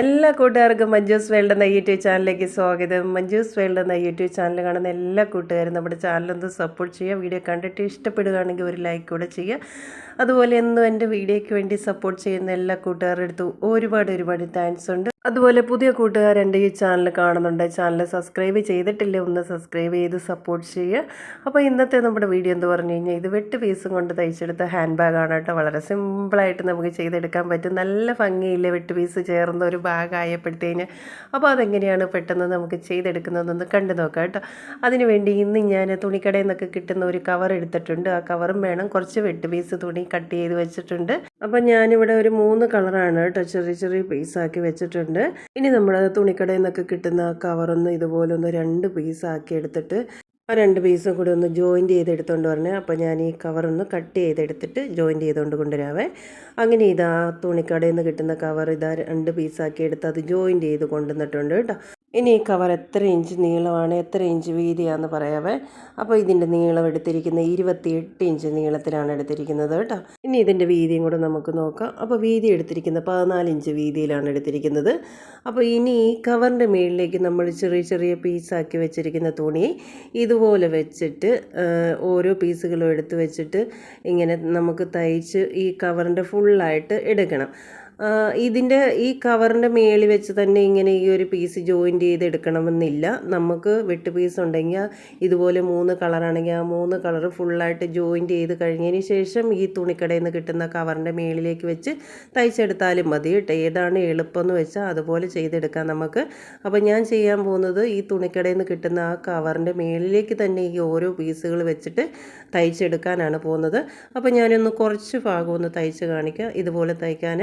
എല്ലാ കൂട്ടുകാർക്കും മഞ്ജൂസ് വേൾഡ് എന്ന യൂട്യൂബ് ചാനലിലേക്ക് സ്വാഗതം. മഞ്ജൂസ് വേൾഡ് എന്ന യൂട്യൂബ് ചാനൽ കാണുന്ന എല്ലാ കൂട്ടുകാരും നമ്മുടെ ചാനലൊന്ന് സപ്പോർട്ട് ചെയ്യുക വീഡിയോ കണ്ടിട്ട് ഇഷ്ടപ്പെടുകയാണെങ്കിൽ ഒരു ലൈക്ക് കൂടെ ചെയ്യുക. അതുപോലെ എന്നും എന്റെ വീഡിയോയ്ക്ക് വേണ്ടി സപ്പോർട്ട് ചെയ്യുന്ന എല്ലാ കൂട്ടുകാരുടെ അടുത്തും ഒരുപാട് ഒരുപാട് താങ്ക്സ് ഉണ്ട്. അതുപോലെ പുതിയ കൂട്ടുകാർ എന്റെ ഈ ചാനൽ കാണുന്നുണ്ട്. ചാനൽ സബ്സ്ക്രൈബ് ചെയ്തിട്ടില്ല ഒന്ന് സബ്സ്ക്രൈബ് ചെയ്ത് സപ്പോർട്ട് ചെയ്യുക. അപ്പോൾ ഇന്നത്തെ നമ്മുടെ വീഡിയോ എന്ന് പറഞ്ഞു കഴിഞ്ഞാൽ ഇത് വെട്ട് പീസും കൊണ്ട് തയ്ച്ചെടുത്ത ഹാൻഡ് ബാഗാണ് കേട്ടോ. വളരെ സിമ്പിളായിട്ട് നമുക്ക് ചെയ്തെടുക്കാൻ പറ്റും. നല്ല ഭംഗിയില്ലേ വെട്ട് പീസ് ചേർന്ന ഒരു ബാഗ് ആയപ്പോഴത്തേന് അപ്പോൾ അതെങ്ങനെയാണ് പെട്ടെന്ന് നമുക്ക് ചെയ്തെടുക്കുന്നതെന്ന് കണ്ടു നോക്കാം കേട്ടോ. അതിനുവേണ്ടി ഇന്ന് ഞാൻ തുണിക്കടയിൽ നിന്നൊക്കെ കിട്ടുന്ന ഒരു കവർ എടുത്തിട്ടുണ്ട്. ആ കവറും വേണം. കുറച്ച് വെട്ട് പീസ് തുണി കട്ട് ചെയ്ത് വെച്ചിട്ടുണ്ട്. അപ്പോൾ ഞാനിവിടെ ഒരു മൂന്ന് കളറാണ് കേട്ടോ ചെറിയ ചെറിയ പീസാക്കി വെച്ചിട്ടുണ്ട്. ഇനി നമ്മൾ തുണിക്കടയിൽ നിന്നൊക്കെ കിട്ടുന്ന കവറൊന്ന് ഇതുപോലെ ഒന്ന് രണ്ട് പീസാക്കി എടുത്തിട്ട് ആ രണ്ട് പീസും കൂടി ഒന്ന് ജോയിന്റ് ചെയ്തെടുത്തോണ്ട് വരണേ. അപ്പോൾ ഞാൻ ഈ കവറൊന്ന് കട്ട് ചെയ്തെടുത്തിട്ട് ജോയിന്റ് ചെയ്തുകൊണ്ട് കൊണ്ടുവരാവേ. അങ്ങനെ ഇതാ തുണിക്കടയിൽ നിന്ന് കിട്ടുന്ന കവർ ഇതാ രണ്ട് പീസാക്കി എടുത്ത് അത് ജോയിന്റ് ചെയ്ത് കൊണ്ടുവന്നിട്ടുണ്ട് കേട്ടോ. ഇനി ഈ കവർ എത്ര ഇഞ്ച് നീളമാണ് എത്ര ഇഞ്ച് വീതിയാണെന്ന് പറയാവേ. അപ്പോൾ ഇതിന്റെ നീളം എടുത്തിരിക്കുന്നത് ഇരുപത്തിയെട്ട് ഇഞ്ച് നീളത്തിലാണ് എടുത്തിരിക്കുന്നത് കേട്ടോ. ഇനി ഇതിന്റെ വീതിയും കൂടെ നമുക്ക് നോക്കാം. അപ്പോൾ വീതി എടുത്തിരിക്കുന്നത് പതിനാല് ഇഞ്ച് വീതിയിലാണ് എടുത്തിരിക്കുന്നത്. അപ്പോൾ ഇനി ഈ കവറിന്റെ മുകളിലേക്ക് നമ്മൾ ചെറിയ ചെറിയ പീസാക്കി വെച്ചിരിക്കുന്ന തുണി ഇതുപോലെ വെച്ചിട്ട് ഓരോ പീസുകളും എടുത്ത് വെച്ചിട്ട് ഇങ്ങനെ നമുക്ക് തയ്ച്ച് ഈ കവറിന്റെ ഫുള്ളായിട്ട് എടുക്കണം. ഇതിന്റെ ഈ കവറിന്റെ മേളിൽ വെച്ച് തന്നെ ഇങ്ങനെ ഈ ഒരു പീസ് ജോയിന്റ് ചെയ്ത് എടുക്കണമെന്നില്ല നമുക്ക് വെട്ട് പീസ് ഉണ്ടെങ്കിൽ ഇതുപോലെ മൂന്ന് കളറാണെങ്കിൽ ആ മൂന്ന് കളർ ഫുള്ളായിട്ട് ജോയിന്റ് ചെയ്ത് കഴിഞ്ഞതിന് ശേഷം ഈ തുണിക്കടയിൽ നിന്ന് കിട്ടുന്ന കവറിന്റെ മേളിലേക്ക് വെച്ച് തയ്ച്ചെടുത്താലും മതി കേട്ടോ. ഏതാണ് എളുപ്പമെന്ന് വെച്ചാൽ അതുപോലെ ചെയ്തെടുക്കാം നമുക്ക്. അപ്പോൾ ഞാൻ ചെയ്യാൻ പോകുന്നത് ഈ തുണിക്കടയിൽ നിന്ന് കിട്ടുന്ന ആ കവറിന്റെ മേളിലേക്ക് തന്നെ ഈ ഓരോ പീസുകൾ വെച്ചിട്ട് തയ്ച്ചെടുക്കാനാണ് പോകുന്നത്. അപ്പോൾ ഞാനൊന്ന് കുറച്ച് ഭാഗം ഒന്ന് തയ്ച്ച് കാണിക്കാം. ഇതുപോലെ തയ്ക്കാൻ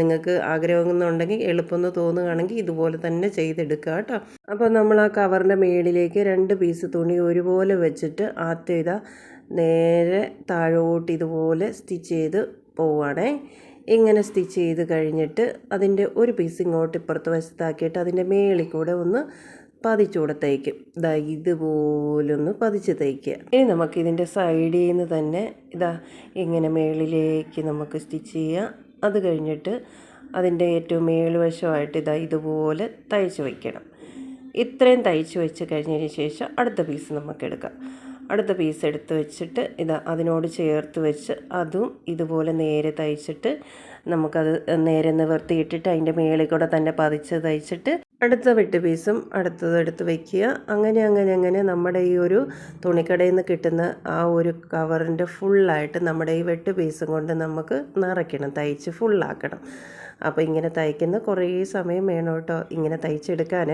നിങ്ങൾക്ക് ആഗ്രഹമെന്നുണ്ടെങ്കിൽ എളുപ്പമെന്ന് തോന്നുകയാണെങ്കിൽ ഇതുപോലെ തന്നെ ചെയ്തെടുക്കുക കേട്ടോ. അപ്പോൾ നമ്മൾ ആ കവറിന്റെ മേളിലേക്ക് രണ്ട് പീസ് തുണി ഒരുപോലെ വെച്ചിട്ട് ആദ്യം ഇതാ നേരെ താഴോട്ട് ഇതുപോലെ സ്റ്റിച്ച് ചെയ്ത് പോവുകയാണേ. ഇങ്ങനെ സ്റ്റിച്ച് ചെയ്ത് കഴിഞ്ഞിട്ട് അതിന്റെ ഒരു പീസ് ഇങ്ങോട്ട് ഇപ്പുറത്ത് വശത്താക്കിയിട്ട് അതിന്റെ മേളിൽ കൂടെ ഒന്ന് പതിച്ചുകൂടെ തയ്ക്കും ഇതാ ഇതുപോലൊന്ന് പതിച്ച് തയ്ക്കുക ഇനി നമുക്ക് ഇതിന്റെ സൈഡിൽ നിന്ന് തന്നെ ഇതാ ഇങ്ങനെ മേളിലേക്ക് നമുക്ക് സ്റ്റിച്ച് ചെയ്യാം. അത് കഴിഞ്ഞിട്ട് അതിന്റെ ഏറ്റവും മേൽവശമായിട്ട് ഇതാ ഇതുപോലെ തയ്ച്ച് വയ്ക്കണം. ഇത്രയും തയ്ച്ച് വെച്ച് കഴിഞ്ഞതിന് ശേഷം അടുത്ത പീസ് നമുക്ക് എടുക്കാം. അടുത്ത പീസ് എടുത്ത് വെച്ചിട്ട് ഇതാ അതിനോട് ചേർത്ത് വെച്ച് അതും ഇതുപോലെ നേരെ തയ്ച്ചിട്ട് നമുക്കത് നേരെ നിവർത്തിയിട്ടിട്ട് അതിന്റെ മേളിൽ കൂടെ തന്നെ പതിച്ച് തയ്ച്ചിട്ട് അടുത്ത വെട്ട് പീസും അടുത്തത് എടുത്ത് വെക്കുക. അങ്ങനെ അങ്ങനെ അങ്ങനെ നമ്മുടെ ഈ ഒരു തുണിക്കടയിൽ നിന്ന് കിട്ടുന്ന ആ ഒരു കവറിന്റെ ഫുള്ളായിട്ട് നമ്മുടെ ഈ വെട്ട് പീസും കൊണ്ട് നമുക്ക് നിറയ്ക്കണം തയ്ച്ച് ഫുള്ളാക്കണം. അപ്പോൾ ഇങ്ങനെ തയ്ക്കുന്ന കുറേ സമയം വേണം കേട്ടോ ഇങ്ങനെ തയ്ച്ചെടുക്കാൻ.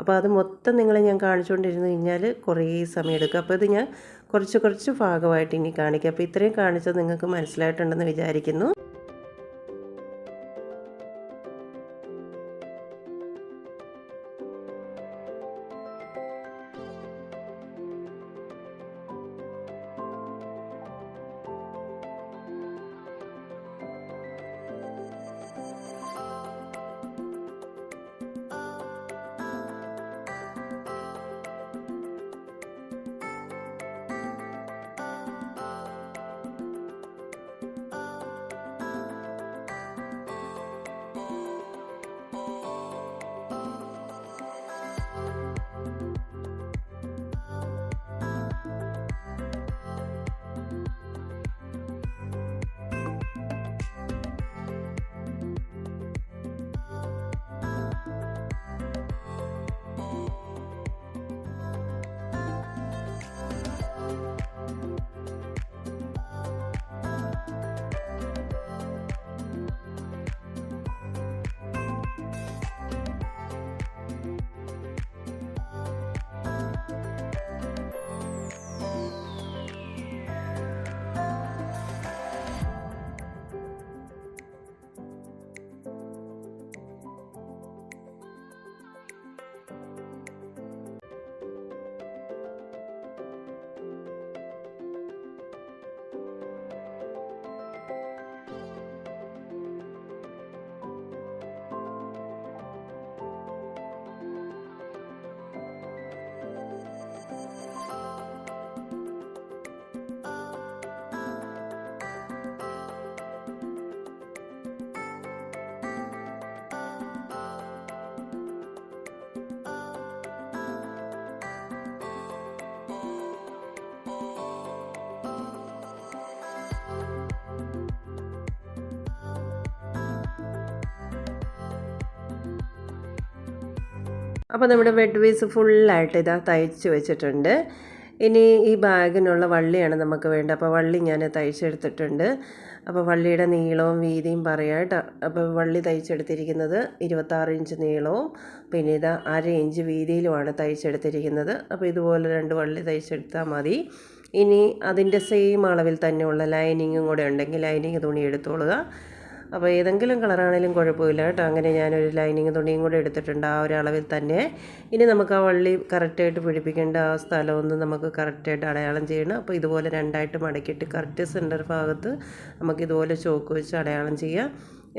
അപ്പോൾ അത് മൊത്തം നിങ്ങളെ ഞാൻ കാണിച്ചുകൊണ്ടിരുന്നു കഴിഞ്ഞാൽ കുറേ സമയം എടുക്കും. അപ്പോൾ ഇത് ഞാൻ കുറച്ച് കുറച്ച് ഭാഗമായിട്ട് ഇനി കാണിക്കാം. അപ്പോൾ ഇത്രയും കാണിച്ചത് നിങ്ങൾക്ക് മനസ്സിലായിട്ടുണ്ടെന്ന് വിചാരിക്കുന്നു. അപ്പോൾ നമ്മുടെ ബെഡ് പീസ് ഫുള്ളായിട്ട് ഇതാ തയ്ച്ച് വെച്ചിട്ടുണ്ട്. ഇനി ഈ ബാഗിനുള്ള വള്ളിയാണ് നമുക്ക് വേണ്ടത്. അപ്പോൾ വള്ളി ഞാൻ തയ്ച്ചെടുത്തിട്ടുണ്ട്. അപ്പോൾ വള്ളിയുടെ നീളവും വീതിയും പറയാം കേട്ടോ. അപ്പോൾ വള്ളി തയ്ച്ചെടുത്തിരിക്കുന്നത് ഇരുപത്താറ് ഇഞ്ച് നീളവും പിന്നെ ഇത് അര ഇഞ്ച് വീതിയിലുമാണ് തയ്ച്ചെടുത്തിരിക്കുന്നത്. അപ്പോൾ ഇതുപോലെ രണ്ട് വള്ളി തയ്ച്ചെടുത്താൽ മതി. ഇനി അതിന്റെ സെയിം അളവിൽ തന്നെയുള്ള ലൈനിങ്ങും കൂടെ ഉണ്ടെങ്കിൽ ലൈനിങ് തുണി എടുത്തോളുക. അപ്പോൾ ഏതെങ്കിലും കളറാണെങ്കിലും കുഴപ്പമില്ല കേട്ടോ. അങ്ങനെ ഞാനൊരു ലൈനിങ് തുണിയും കൂടെ എടുത്തിട്ടുണ്ട് ആ ഒരു അളവിൽ തന്നെ. ഇനി നമുക്ക് ആ വള്ളി കറക്റ്റായിട്ട് പിടിപ്പിക്കേണ്ട ആ സ്ഥലമൊന്ന് നമുക്ക് കറക്റ്റായിട്ട് അടയാളം ചെയ്യണം. അപ്പോൾ ഇതുപോലെ രണ്ടായിട്ട് മടക്കിയിട്ട് കറക്റ്റ് സെന്റർ ഭാഗത്ത് നമുക്കിതുപോലെ ചോക്ക് വെച്ച് അടയാളം ചെയ്യാം.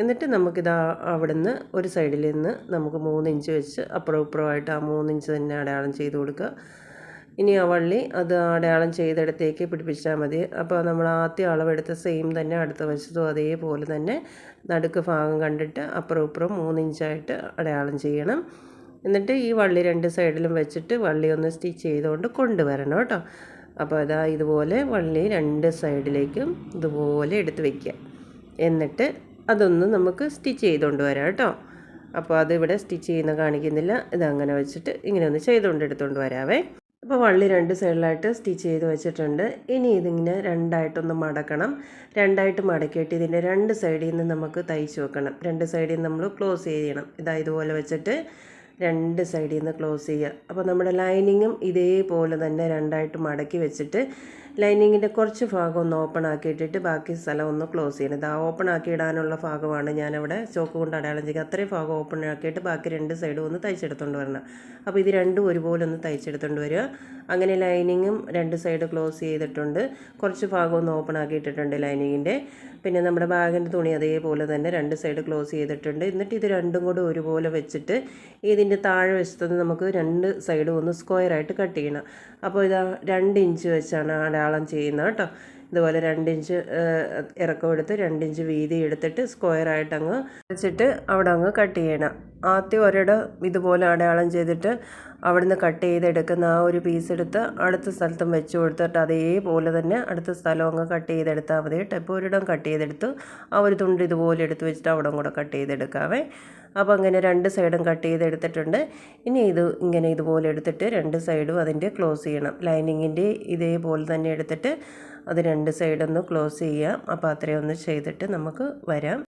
എന്നിട്ട് നമുക്കിത് അവിടുന്ന് ഒരു സൈഡിൽ നിന്ന് നമുക്ക് മൂന്ന് ഇഞ്ച് വെച്ച് അപ്പുറം ഇപ്പുറമായിട്ട് ആ മൂന്ന് ഇഞ്ച് തന്നെ അടയാളം ചെയ്ത് കൊടുക്കുക. ഇനി ആ വള്ളി അത് അടയാളം ചെയ്തെടുത്തേക്ക് പിടിപ്പിച്ചാൽ മതി. അപ്പോൾ നമ്മൾ ആദ്യം അളവെടുത്ത സെയിം തന്നെ അടുത്ത വശത്തും അതേപോലെ തന്നെ നടുക്ക് ഭാഗം കണ്ടിട്ട് അപ്പുറം ഇപ്പുറം മൂന്നിഞ്ചായിട്ട് അടയാളം ചെയ്യണം. എന്നിട്ട് ഈ വള്ളി രണ്ട് സൈഡിലും വെച്ചിട്ട് വള്ളി ഒന്ന് സ്റ്റിച്ച് ചെയ്തുകൊണ്ട് കൊണ്ടുവരണം കേട്ടോ. അപ്പോൾ അതാ ഇതുപോലെ വള്ളി രണ്ട് സൈഡിലേക്കും ഇതുപോലെ എടുത്ത് വയ്ക്കുക എന്നിട്ട് അതൊന്ന് നമുക്ക് സ്റ്റിച്ച് ചെയ്തുകൊണ്ട് വരാം കേട്ടോ. അപ്പോൾ അതിവിടെ സ്റ്റിച്ച് ചെയ്യുന്ന കാണിക്കുന്നില്ല. ഇതങ്ങനെ വെച്ചിട്ട് ഇങ്ങനെ ഒന്ന് ചെയ്തുകൊണ്ട് എടുത്തുകൊണ്ട് വരാവേ. അപ്പോൾ വള്ളി രണ്ട് സൈഡിലായിട്ട് സ്റ്റിച്ച് ചെയ്ത് വെച്ചിട്ടുണ്ട്. ഇനി ഇതിങ്ങനെ രണ്ടായിട്ടൊന്ന് മടക്കണം. രണ്ടായിട്ട് മടക്കിയിട്ട് ഇതിന്റെ രണ്ട് സൈഡിൽ നിന്ന് നമുക്ക് തയ്ച്ച് വെക്കണം. രണ്ട് സൈഡിൽ നിന്ന് നമ്മൾ ക്ലോസ് ചെയ്യണം. ഇതാ ഇതുപോലെ വെച്ചിട്ട് രണ്ട് സൈഡിൽ നിന്ന് ക്ലോസ് ചെയ്യുക. അപ്പോൾ നമ്മുടെ ലൈനിങ്ങും ഇതേപോലെ തന്നെ രണ്ടായിട്ട് മടക്കി വെച്ചിട്ട് ലൈനിങ്ങിന്റെ കുറച്ച് ഭാഗം ഒന്ന് ഓപ്പൺ ആക്കിയിട്ടിട്ട് ബാക്കി സ്ഥലം ഒന്ന് ക്ലോസ് ചെയ്യണം ആ ഓപ്പൺ ആക്കി ഇടാനുള്ള ഭാഗമാണ് ഞാനവിടെ ചോക്ക് കൊണ്ട് അടയാളം ചെയ്യുക. അത്രയും ഭാഗം ഓപ്പൺ ആക്കിയിട്ട് ബാക്കി രണ്ട് സൈഡും ഒന്ന് തയ്ച്ചെടുത്തുകൊണ്ട് വരണം. അപ്പോൾ ഇത് രണ്ടും ഒരുപോലെ ഒന്ന് തയ്ച്ചെടുത്തുകൊണ്ട് വരിക. അങ്ങനെ ലൈനിങ്ങും രണ്ട് സൈഡ് ക്ലോസ് ചെയ്തിട്ടുണ്ട്. കുറച്ച് ഭാഗം ഒന്ന് ഓപ്പൺ ആക്കിയിട്ടിട്ടുണ്ട് ലൈനിങ്ങിന്റെ പിന്നെ നമ്മുടെ ബാഗിന്റെ തുണി അതേപോലെ തന്നെ രണ്ട് സൈഡ് ക്ലോസ് ചെയ്തിട്ടുണ്ട്. എന്നിട്ട് ഇത് രണ്ടും കൂടെ ഒരുപോലെ വെച്ചിട്ട് ഇതിന്റെ താഴെ വശത്തുനിന്ന് നമുക്ക് രണ്ട് സൈഡും ഒന്ന് സ്ക്വയറായിട്ട് കട്ട് ചെയ്യണം. അപ്പോൾ ഇതാ രണ്ട് ഇഞ്ച് വെച്ചാണ് അടയാളം ചെയ്യുന്നത് കേട്ടോ. ഇതുപോലെ രണ്ടിഞ്ച് ഇറക്കം എടുത്ത് രണ്ടിഞ്ച് വീതി എടുത്തിട്ട് സ്ക്വയറായിട്ട് അങ്ങ് വെച്ചിട്ട് അവിടെ അങ്ങ് കട്ട് ചെയ്യണം. ആദ്യം ഒരിടം ഇതുപോലെ അടയാളം ചെയ്തിട്ട് അവിടുന്ന് കട്ട് ചെയ്തെടുക്കുന്ന ആ ഒരു പീസ് എടുത്ത് അടുത്ത സ്ഥലത്തും വെച്ച് കൊടുത്തിട്ട് അതേപോലെ തന്നെ അടുത്ത സ്ഥലം അങ്ങ് കട്ട് ചെയ്തെടുത്താൽ മതി കേട്ടോ. ഇപ്പോൾ ഒരിടം കട്ട് ചെയ്തെടുത്ത് ആ ഒരു തുണ്ട് ഇതുപോലെ എടുത്ത് വെച്ചിട്ട് അവിടെ കൂടെ കട്ട് ചെയ്തെടുക്കാവേ. അപ്പോൾ അങ്ങനെ രണ്ട് സൈഡും കട്ട് ചെയ്തെടുത്തിട്ടുണ്ട് ഇനി ഇത് ഇങ്ങനെ ഇതുപോലെ എടുത്തിട്ട് രണ്ട് സൈഡും അതിന്റെ ക്ലോസ് ചെയ്യണം. ലൈനിങ്ങിന്റെ ഇതേപോലെ തന്നെ എടുത്തിട്ട് അത് രണ്ട് സൈഡൊന്ന് ക്ലോസ് ചെയ്യാം. അപ്പോൾ അത്രയൊന്ന് ചെയ്തിട്ട് നമുക്ക് വരാം.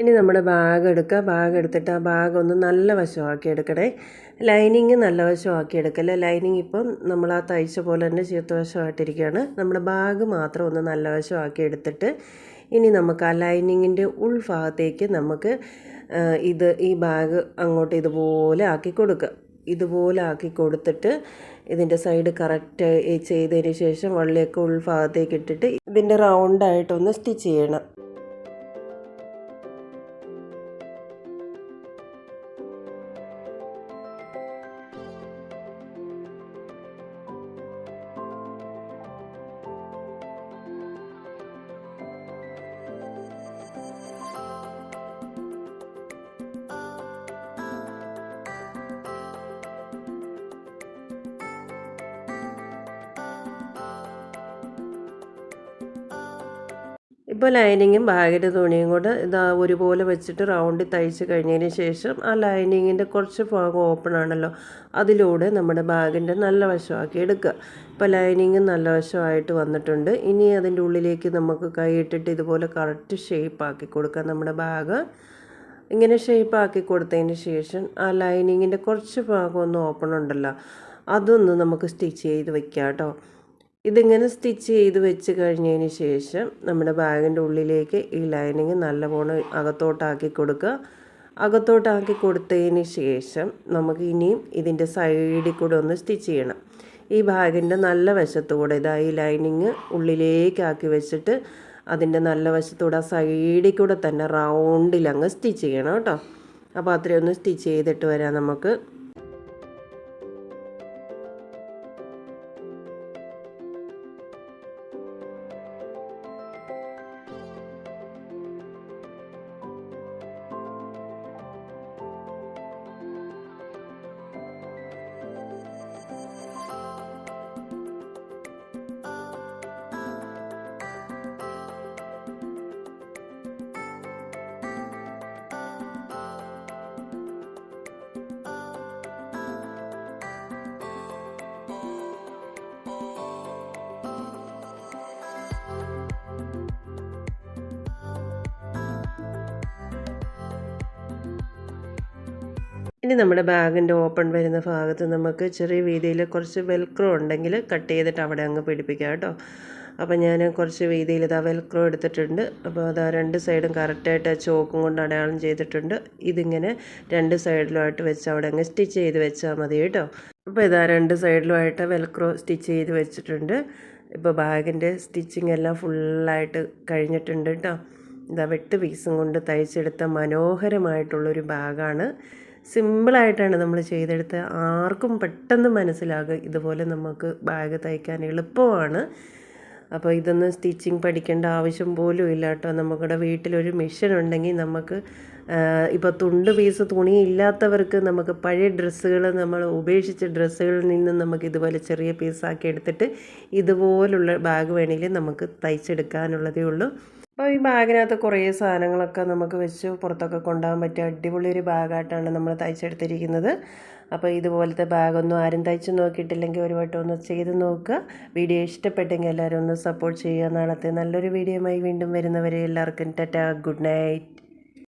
ഇനി നമ്മൾ ബാഗ് എടുക്കുക ബാഗ് എടുത്തിട്ട് ആ ബാഗ് ഒന്ന് നല്ല വശമാക്കി എടുക്കണേ. ലൈനിങ് നല്ല വശമാക്കി എടുക്കല്ലേ? ലൈനിങ് ഇപ്പം നമ്മൾ ആ തയ്ച്ച പോലെ തന്നെ ചീർത്ത വശമായിട്ടിരിക്കുകയാണ്. നമ്മുടെ ബാഗ് മാത്രം ഒന്ന് നല്ല വശമാക്കി എടുത്തിട്ട് ഇനി നമുക്ക് ആ ലൈനിങ്ങിന്റെ ഉൾഭാഗത്തേക്ക് നമുക്ക് ഇത് ഈ ബാഗ് അങ്ങോട്ട് ഇതുപോലെ ആക്കി കൊടുക്കുക ഇതുപോലെ ആക്കി കൊടുത്തിട്ട് ഇതിന്റെ സൈഡ് കറക്റ്റ് ചെയ്തതിന് ശേഷം വള്ളിയൊക്കെ ഉൾഭാഗത്തേക്ക് ഇട്ടിട്ട് ഇതിന്റെ റൗണ്ടായിട്ടൊന്ന് സ്റ്റിച്ച് ചെയ്യണം. ഇപ്പോൾ ലൈനിങ്ങും ബാഗിന്റെ തുണിയും കൂടെ ഇതാ ഒരുപോലെ വെച്ചിട്ട് റൗണ്ടിൽ തയ്ച്ച് കഴിഞ്ഞതിന് ശേഷം ആ ലൈനിങ്ങിന്റെ കുറച്ച് ഭാഗം ഓപ്പൺ ആണല്ലോ. അതിലൂടെ നമ്മുടെ ബാഗിന്റെ നല്ല വശമാക്കി എടുക്കുക. ഇപ്പോൾ ലൈനിങ് നല്ല വശമായിട്ട് വന്നിട്ടുണ്ട്. ഇനി അതിന്റെ ഉള്ളിലേക്ക് നമുക്ക് കൈയിട്ടിട്ട് ഇതുപോലെ കറക്റ്റ് ഷേപ്പ് ആക്കി കൊടുക്കാം നമ്മുടെ ബാഗ്. ഇങ്ങനെ ഷേപ്പ് ആക്കി കൊടുത്തതിന് ശേഷം ആ ലൈനിങ്ങിന്റെ കുറച്ച് ഭാഗം ഒന്ന് ഓപ്പൺ ഉണ്ടല്ലോ. അതൊന്ന് നമുക്ക് സ്റ്റിച്ച് ചെയ്ത് വെക്കാം കേട്ടോ ഇതിങ്ങനെ സ്റ്റിച്ച് ചെയ്ത് വെച്ച് കഴിഞ്ഞതിന് ശേഷം നമ്മുടെ ബാഗിന്റെ ഉള്ളിലേക്ക് ഈ ലൈനിങ് നല്ലപോലെ അകത്തോട്ടാക്കി കൊടുക്കുക. അകത്തോട്ടാക്കി കൊടുത്തതിന് ശേഷം നമുക്ക് ഇനിയും ഇതിന്റെ സൈഡിൽ കൂടെ ഒന്ന് സ്റ്റിച്ച് ചെയ്യണം. ഈ ബാഗിന്റെ നല്ല വശത്തൂടെ ഇതാ ഈ ലൈനിങ് ഉള്ളിലേക്കാക്കി വെച്ചിട്ട് അതിന്റെ നല്ല വശത്തൂടെ ആ സൈഡിൽ കൂടെ തന്നെ റൗണ്ടിലങ്ങ് സ്റ്റിച്ച് ചെയ്യണം കേട്ടോ. അപ്പോൾ അത്രയൊന്ന് സ്റ്റിച്ച് ചെയ്തിട്ട് വരാം നമുക്ക്. ഇനി നമ്മുടെ ബാഗിന്റെ ഓപ്പൺ വരുന്ന ഭാഗത്ത് നമുക്ക് ചെറിയ വീതിയിൽ കുറച്ച് വെൽക്രോ ഉണ്ടെങ്കിൽ കട്ട് ചെയ്തിട്ട് അവിടെ അങ്ങ് പിടിപ്പിക്കാം കേട്ടോ. അപ്പോൾ ഞാൻ കുറച്ച് വീതിയിൽ ഇതാ വെൽക്രോ എടുത്തിട്ടുണ്ട്. അപ്പോൾ അതാ രണ്ട് സൈഡും കറക്റ്റായിട്ട് ചോക്കും കൊണ്ട് അടയാളം ചെയ്തിട്ടുണ്ട്. ഇതിങ്ങനെ രണ്ട് സൈഡിലുമായിട്ട് വെച്ച് അവിടെ അങ്ങ് സ്റ്റിച്ച് ചെയ്ത് വെച്ചാൽ മതി കേട്ടോ. അപ്പോൾ ഇതാ രണ്ട് സൈഡിലുമായിട്ട് വെൽക്രോ സ്റ്റിച്ച് ചെയ്ത് വെച്ചിട്ടുണ്ട്. ഇപ്പോൾ ബാഗിന്റെ സ്റ്റിച്ചിങ് എല്ലാം ഫുള്ളായിട്ട് കഴിഞ്ഞിട്ടുണ്ട് കേട്ടോ. ഇതാ വെട്ട് പീസും കൊണ്ട് തയ്ച്ചെടുത്ത മനോഹരമായിട്ടുള്ളൊരു ബാഗാണ്. സിമ്പിളായിട്ടാണ് നമ്മൾ ചെയ്തെടുത്ത് ആർക്കും പെട്ടെന്ന് മനസ്സിലാകും ഇതുപോലെ നമുക്ക് ബാഗ് തയ്ക്കാൻ എളുപ്പമാണ്. അപ്പോൾ ഇതൊന്നും സ്റ്റിച്ചിങ് പഠിക്കേണ്ട ആവശ്യം പോലും ഇല്ല കേട്ടോ. നമ്മുടെ വീട്ടിലൊരു മെഷീൻ ഉണ്ടെങ്കിൽ നമുക്ക് ഇപ്പോൾ തുണ്ട് പീസ് തുണി ഇല്ലാത്തവർക്ക് നമുക്ക് പഴയ ഡ്രസ്സുകൾ നമ്മൾ ഉപേക്ഷിച്ച ഡ്രസ്സുകളിൽ നിന്നും നമുക്ക് ഇതുപോലെ ചെറിയ പീസാക്കി എടുത്തിട്ട് ഇതുപോലുള്ള ബാഗ് വേണമെങ്കിൽ നമുക്ക് തയ്ച്ചെടുക്കാനുള്ളതേ ഉള്ളൂ. അപ്പോൾ ഈ ബാഗിനകത്ത് കുറേ സാധനങ്ങളൊക്കെ നമുക്ക് വെച്ച് പുറത്തൊക്കെ കൊണ്ടുപോകാൻ പറ്റിയ അടിപൊളി ഒരു ബാഗായിട്ടാണ് നമ്മൾ തയ്ച്ചെടുത്തിരിക്കുന്നത്. അപ്പോൾ ഇതുപോലത്തെ ബാഗൊന്നും ആരും തയ്ച്ച് നോക്കിയിട്ടില്ലെങ്കിൽ ഒരു വട്ടം ഒന്ന് ചെയ്ത് നോക്കുക. വീഡിയോ ഇഷ്ടപ്പെട്ടെങ്കിൽ എല്ലാവരും ഒന്ന് സപ്പോർട്ട് ചെയ്യുക. നാളത്തെ നല്ലൊരു വീഡിയോയുമായി വീണ്ടും വരുന്നവരെ എല്ലാവർക്കും ടാറ്റ. Good night.